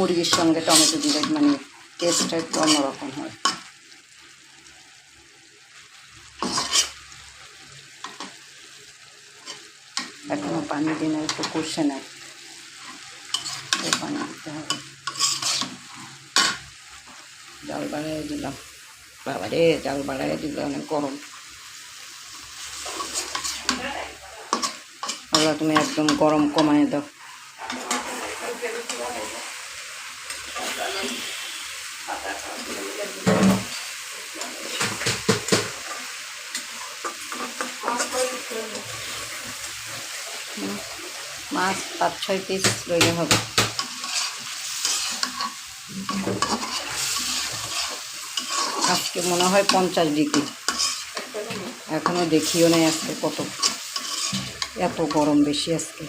মুরগির সঙ্গে টমেটো দিলে মানে টেস্টটা একটু অন্যরকম হয়। এখনও পানি দিনে একটু কষে এই পানি দিতে হবে। জাল বাড়াই দিলাম। বাবা রে জাল বাড়াই দিল অনেক গরম। আল্লাহ, তুমি একদম গরম কমায় দাও। মাছ পাঁচ ছয় পিস লইলে হবে। আজকে মনে হয় পঞ্চাশ ডিগ্রি। এখনও দেখিও নাই আজকে কত। এত গরম বেশি আজকে।